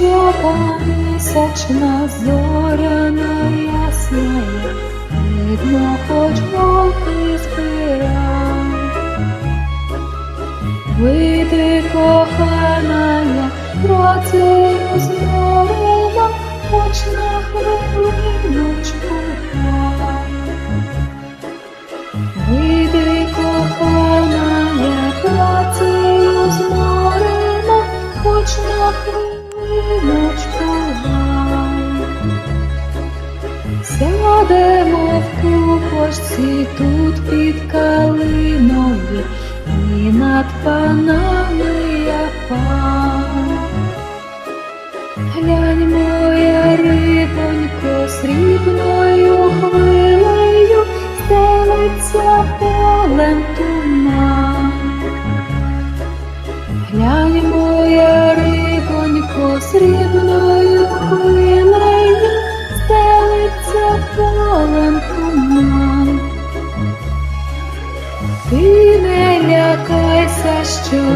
Река місячна зоряна ясная, видно, хоч голки збирай. Вийди, коханая, працею зморена, хоч на хвилиночку дай. Вийди, коханая, працею зморена, хоч на хвилиночку Сядемо в купочці тут під калиною, і над панами я пан. Глянь, моя рибонько, срібною хвилею стелиться полем туман. Глянь, моя рибонько, срібною Ти не лякайся, що